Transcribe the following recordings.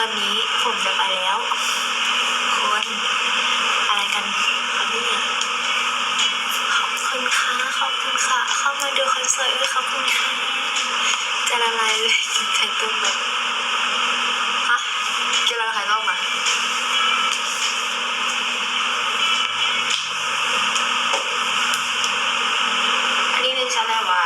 ตอนนี้ผมจะไปแล้ว คนอะไรกันครับเนี่ยขอบคุณค่ะขอบคุณค่ะ เข้ามาดูคอนเสิร์ตด้วยขอบคุณค่ะจะละลายเลยกินไข่ต้มแบบฮะกินอะไรไข่ต้มอะอันนี้เรียนชั้นอะไรวะ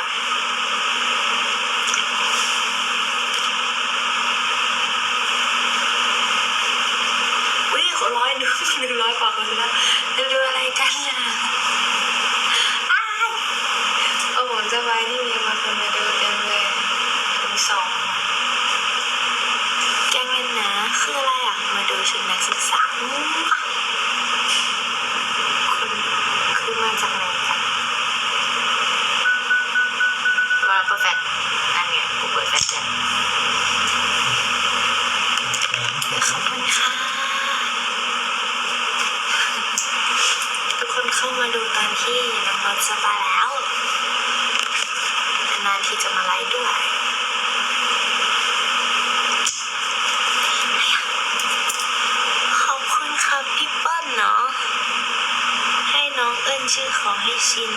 อุ้ยคนร้อยหนึ่งหนึ่งร้อยกว่าคนแล้วจะดูอะไรกันล่ะอ้ายโอ้โหสบายนี่มีมาคนมาดูเต็มเลยถึ งสองแกงเงินนะคืออะไรอะ มาดูชุดนักศึกษาอืมคุณคือมาจากไหนกันมาเปิดแฟลชนั่นไงกูเปิดแฟลชแล้วขอบคุณค่ะ ทุกคนเข้ามาดูตอนที่น้องรถสบายแล้วนานๆที่จะมาไลฟ์ด้วย ขอบคุณครับพี่ เนาะให้น้องเอิ้นชื่อขอให้ชิน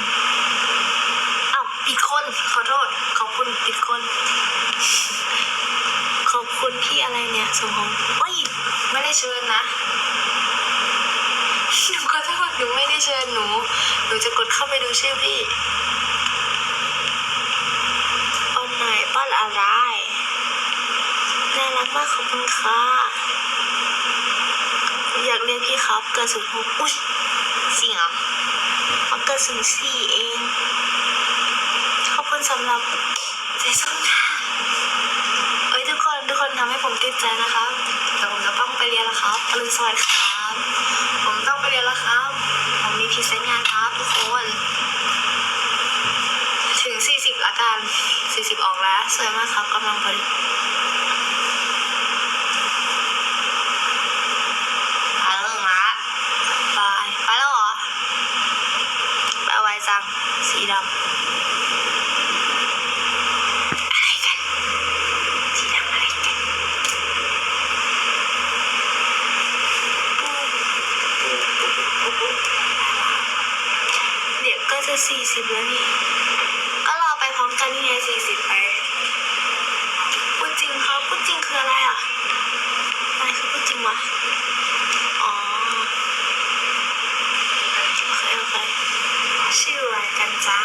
อ้าวผิดคนขอโทษ ขอบคุณผิดคน ขอบคุณพี่อะไรเนี่ยสมพงษ์โอ้ยไม่ได้เชิญนะหนูขอโทษหนูไม่ได้เชิญหนู หนูจะกดเข้าไปดูชื่อพี่ออนไหนป้อนอะไรน่ารักมากขอบคุณค่ะ เรียกพี่ครับเกิดสุดหกอุ้ยจริงเหรอเขาเกิดสุดสี่เอง ขอบคุณสำหรับใจส้มค่ะเอ้ยทุกคนทุกคนทำให้ผมติดใจนะครับแต่ผมจะต้องไปเรียนแล้วครับอรุณสวัสดิ์ครับ ผมต้องไปเรียนแล้วครับ ผมมีพรีเซนต์งานครับทุกคนถึง 40ละกัน40 ออกแล้ว สวยมากครับกำลังผลิต มาเริ่มมา บาย ไปแล้วเหรอไปเอาไว้จัง สี ดำอะไรกันสีดำอะไรกันเดี๋ยวก็จะสี่สิบแล้วนี่ ก็รอไปพร้อมกันนี่ไงสี่สิบไปพูดจริงครับพูดจริงคืออะไรอะอะไรคือพูดจริงวะ อ๋อ โอเคโอเคชื่ออะไรกัน จ้า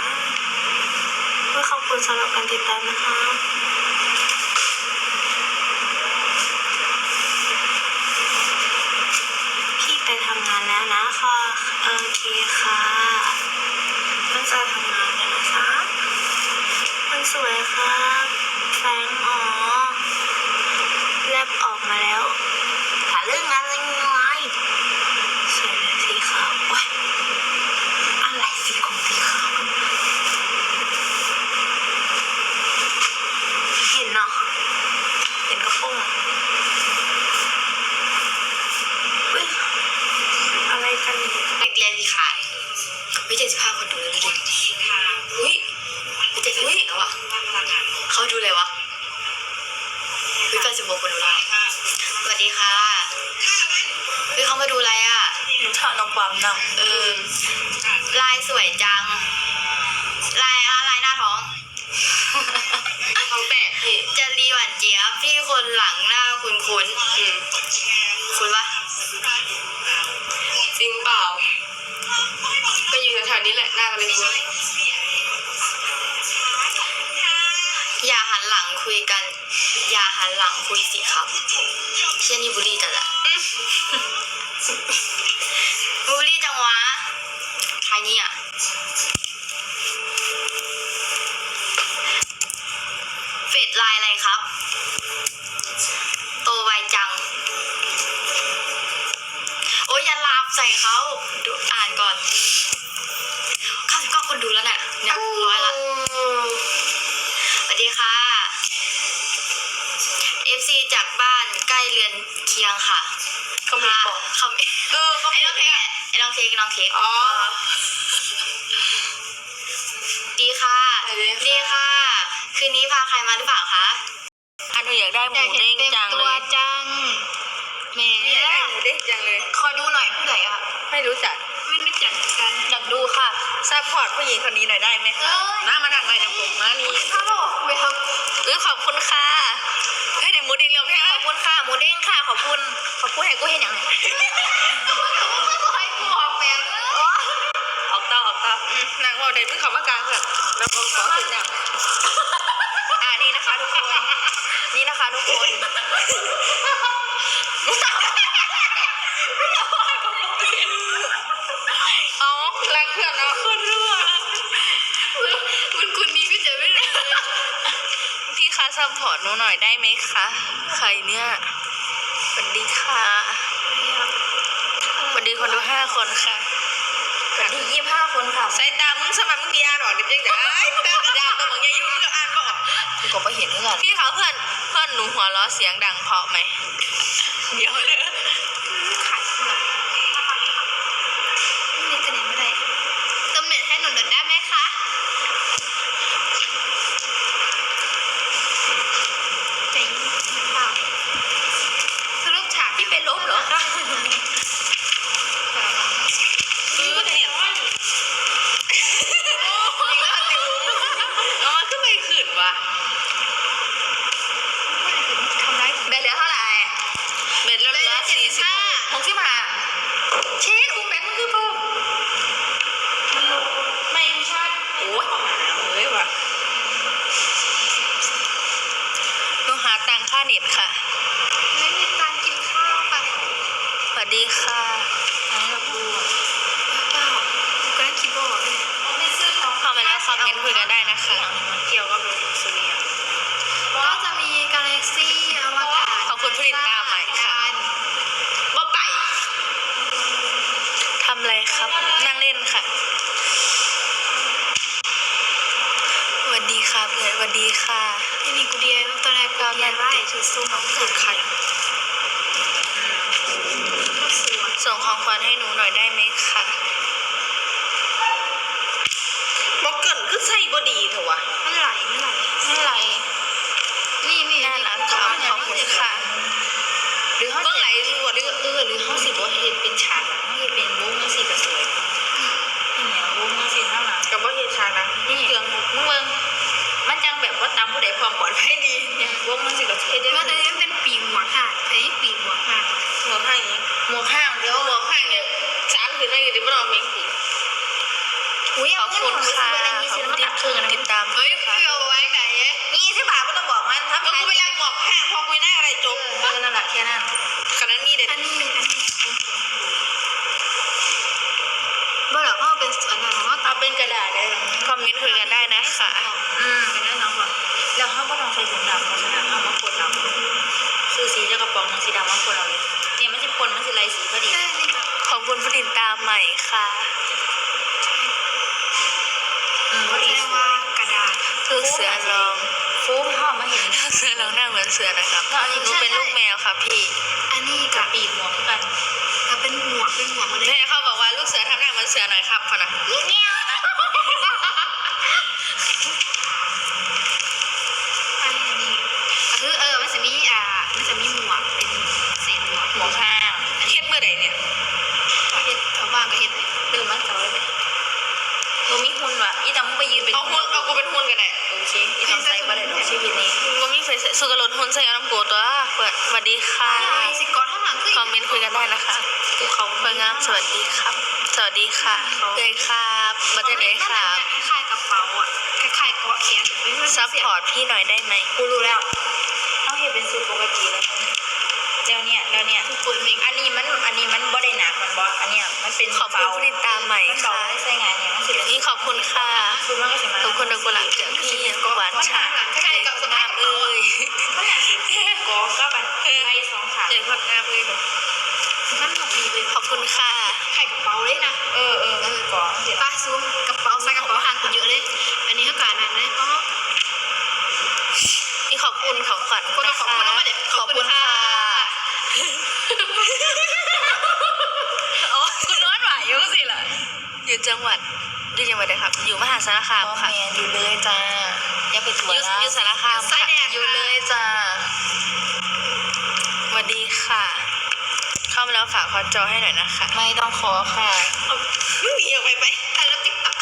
เพื่อขอบคุณสำหรับการติดตามนะคะพี่ไปทำงานแล้วนะคะโอเคค่ะตั้งใจทำงานกันนะคะคนสวยครับแฟงอ๋อ คนหลังหน้าคุ้นคุ้นๆอืมคุ้นปะจริงเปล่า ก็อยืนแถวๆนี้แหละหน้ากันเลยคุณอย่าหันหลังคุยกัน อย่าหันหลังคุยสิครับเชี่ยนี่บุรีจัดอะบุรีจังวะใครเนี่ย บ้านใกล้เรือนเคียงค่ะคอมเมนต์บอกคอมเมนต์เออคอมไอ้เมน้อนงต์เค้กไอ้น้องเค้กน้องเค้กอ๋อดีค่ะสวัสดีค่ะ ดีค่ะ คืนนี้พาใครมาหรือเปล่าคะอันหนูอยากากได้หมูเด้งจังตัเลวยจังแหม่อยากได้หมูเด้งจังเลย ขอดูหน่อยผู้ใดอะไม่รู้จัก ไม่รู้จักกัน อยากดูค่ะซัพพอร์ตผู้หญิงคนนี้หน่อยได้ไหมเอ้คะ ขอบคุณให้กูเห็นอย่างไรให้กูออกแบบเลยออกต่อออกต่อนางว่าเด็กเพิ่งเขามากลางค่ะแล้วก็ขอถึงเนี่ยอ่านี่นะคะทุกคน นี่นะคะทุกคนเอารักเพื่อนเนาะคนรั่วมันคนนี้ก็จะไม่ได้พี่คะซัพพอร์ตหนูหน่อยได้ไหมคะ ใครเนี่ย สวัสดีค่ะสวัสดีคนดูห้าคนค่ะสวัสดียี่ห้าคนค่ะใส่ตามึงสมัยมึงดีอ่านออกเด็กยังไงตากระดาษตัวมึงยังอยู่เพื่ออ่านบ่ออกกูก็ไปเห็นเพื่อนพี่คะเพื่อนเพื่อนหนูหัวเราะเสียงดังเพราะไหมเดี๋ยวเด้อ ขายเสื้อไม่มีคะแนนไม่ได้เติมเน็ตให้หนูหน่อยได้ไหมคะใจเย็นค่ะสรุปฉากที่เป็นลบเหรอคะ ซื้อเนี่ยอีกแล้วติวเอามาขึ้นไปขืนวะ ทำร้าย เบลเหลือเท่าไหร่ เบ็ดละละสี่สิบหก หกสิบห้าเชนอุ้มแบงค์มันคือเพิ่ม ไม่กูชาติ โอ้ยเฮ้ยว่ะ หนูหาตังค่าเน็ตค่ะ ไม่มีตังค์กินข้าวค่ะ สวัสดีค่ะเปล่ากูก็คิดว่าเลยไม่ซื้อของเข้ามาแล้วคอมเมนต์คุยกันได้นะคะ เกี่ยวกับสุริยะ ก็จะมีกาแล็กซี่อวกาศขอบคุณผู้ติดตามใหม่ค่ะบ่ไปทำอะไรครับ นั่งเล่นค่ะสวัสดีค่ะเพื่อนสวัสดีค่ะไม่มีกูเดียตอนแรกกูเดียไล่ชุดซุ้มน้องขืนใครก็ สวยส่งของขวัญให้หนูหน่อยได้ไหมคะบ่เกินคือใส่บ่ดีเถอะวะมันไหลไม่ไหลไม่ไรนี่นี่น่ารักค่ะขอบคุณค่ะ หรือเขาเบื้องไหลกว่าหรือเออหรือเขาสิบ่เฮ็ดเป็นฉากหนังเขาเฮ็ดเป็นวงจังซี่ก็สวยนี่แหละวงจังซี่เท่านั้นก็บ่เฮ็ดฉากหนังนี่เครื่องมึงเบิ่งมันจังแบบว่าตามผู้ใดความปลอดภัยดีเนี่ยวงจังซี่ก็เฮ็ดได้ ใหม่ค่ะอืมพอแสดีดงว่ากระดาษลูกเสือลองฟูมเข้ามาเห็น ลูกเสือลองหน้าเหมือนเสือนะครับหนูเป็นลูกแมวค่ะพี่อันนี้กักับบปีกหมวกกันกับเป็นหมวกเป็นหมวกมาเลยแม่เขาบอกว่าลูกเสือทำหน้าเหมือนเสือหน่อยครับพอนะอันนี้คือเออมันจะมีอ่ามันจะมีหมวกเป็นสีหมวก หมวกข้างเฮ็ดเมื่อใดเนี่ย ก็เห็นเขาบ้างก็เห็น ตื่นมาเสาร์เลย หนูมีหุ่นว่ะอีตามึงไปยืนเป็นเอาหุ่นเอากูเป็นหุ่นกันแหละโอเคอีตาใส่บ่ได้หรอกชีวิตนี้ว่ามีเฟซสุกรนทนใส่เอาน้ำโกตัวเปิดสวัสดีค่ะสิกอข้างหลังคือคอมเมนต์คุยกันได้นะคะภูเขาเปิดงามสวัสดีครับ สวัสดีค่ะเลยครับมาจากไหนครับคล้ายๆกระเป๋าอะคล้ายๆเกาะแขนซัพพอร์ตพี่หน่อยได้ไหมกูรู้แล้วต้องเห็นเป็นสูตรปกติแล้ว แล้วเนี่ยแล้วเนี่ยเปิดมิกอันนี้มันอันนี้มันบ่ได้หนักมันบ่อันเนี้ยมันเป็นขอบคุณผู้ติดตามใหม่มันเบาค่ะได้ใส่งานเนี่ยมันสิเป็นนี่ขอบคุณค่ะคือมันก็สิมาขอบคุณดอกกุหลาบจากพี่หวานฉ่ำคล้ายๆกับสงามเอ้เอ้ยยมันน่ะสิก็ก็บันไล่สองขาเจอคนงามเอ้ยมันหมวกดีเลยขอบคุณค่ะ วัสดีครับ อยู่มหาสารคามค่ะ อยู่เลยจ้ายังไปทัวร์นะอยู่สารคามค่ะอยู่เลยจ้าสวัสดีค่ะ เข้ามาแล้วค่ะขอจอให้หน่อยนะคะ ไม่ต้องขอค่ะหนีออกไปไปอันแล้วติ๊กตัก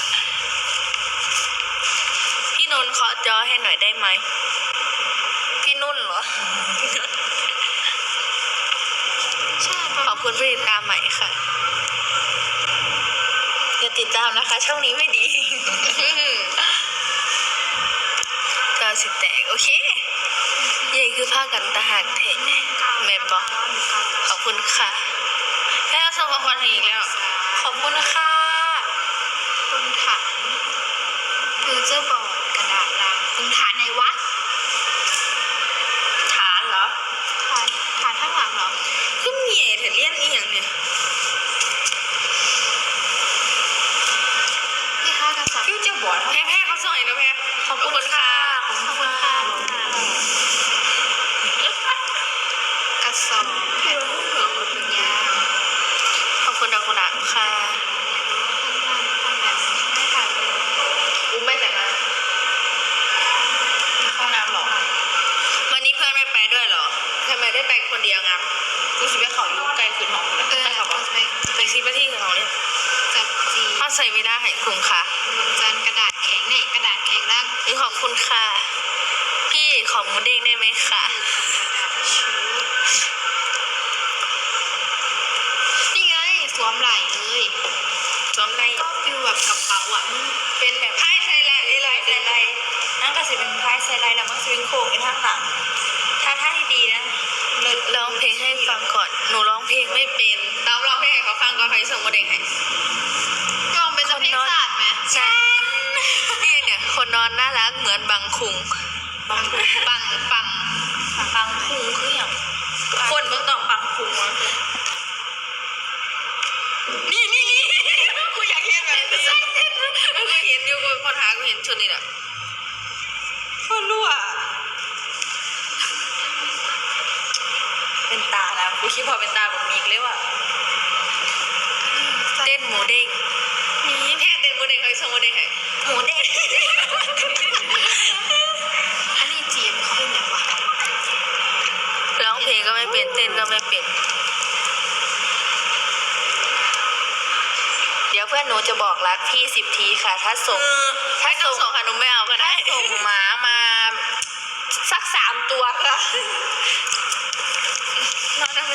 พี่นุ่นขอจอให้หน่อยได้ไหม พี่นุ่นเหรอขอบคุณผู้ติดตามใหม่ค่ะ ติดตามนะคะ ช่องนี้ไม่ดีจอสิแตก โอเคยัยคือผ้ากันตะหากเทนแมนบอกขอบคุณค่ะแล้วส่งของขวัญให้อีกแล้ว ขอบคุณค่ะ คุณถังฟิวเจอร์บอกดกระดาษลังคุณฐานในวัด ฐานเหรอ ฐานฐานข้างหลังเหรอ คือเมียเธอเลี้ยนอีหยังเนี่ย พี่ค่ากระสับ ฟิวเจอร์บอร์ด แพ้แพ้เขาส่งให้แล้วแพ้ขอบคุณค่ะ ขอบคุณค่ะกระสอบแผ่นเป็นยาง ขอบคุณดอกกุหลาบค่ะ ข้างล่างข้างแบบไม่ถ่ายเลย อุ้มไม่แต่งงานเข้าน้ำหรอ วันนี้เพื่อนไม่ไปด้วยเหรอทำไมได้ไปคนเดียวงับ กูสิไปเขาอยู่ไกลคืนห้องนะ เออ ไปเขาบอก ไป ไปซีปาร์ตี้กับเขาเนี่ย จับจี เขาใส่ไม่ได้ให้คุ้มค่ะลงจานกระดาษแข็งเนี่ยกระดาษแข็งล่างนี่ขอบคุณค่ะ พี่ขอหมูเด้งได้ไหมคะนี่ไงสวมไหล่เลยสวมไรก็ฟิลแบบกระเป๋าอะมึงเป็นแบบไพ่ใส่แหละนี่เลยใส่ไรนั่นก็สิเป็นพายไซไลน์แล้วมันสิเป็นโค้งในทางหลังถ้าท่าที่ดีนะ ร้องเพลงให้ฟังก่อน หนูร้องเพลงไม่เป็นตามร้องเพลงให้เขาฟังก่อนเขาจะส่งหมูเด้งให้ ยอมเป็นสเปคศาสตร์ไหม ใช่นี่เนี่ย คนนอนน่ารัก เหมือนบางคุงบางปังปังบางคุงคืออย่างคนเมื่อก่อนบางคุงมัน นี่นี่นี่กูอยากเห็นแบบนี้กูเคยเห็นอยู่กูคนหากูเห็นชุดนี้แหละ คนรั่วเป็นตานะกูคิดพอเป็นตาแบบมีอีกเลยว่ะ เต้นหมูเด้งนี่แพ้เต้นหมูเด้งเขาจะส่งหมูเด้งให้ หมูเด้ง อันนี้จีบเขาเป็นยังวะ ร้องเพลงก็ไม่เป็นเต้นก็ไม่เป็น เดี๋ยวเพื่อนหนูจะบอกรักพี่สิบทีค่ะ ถ้าส่ง ถ้าส่งส่งค่ะหนูไม่เอาก็ได้ส่งหมามา สักสามตัวค่ะนอนได้ไหม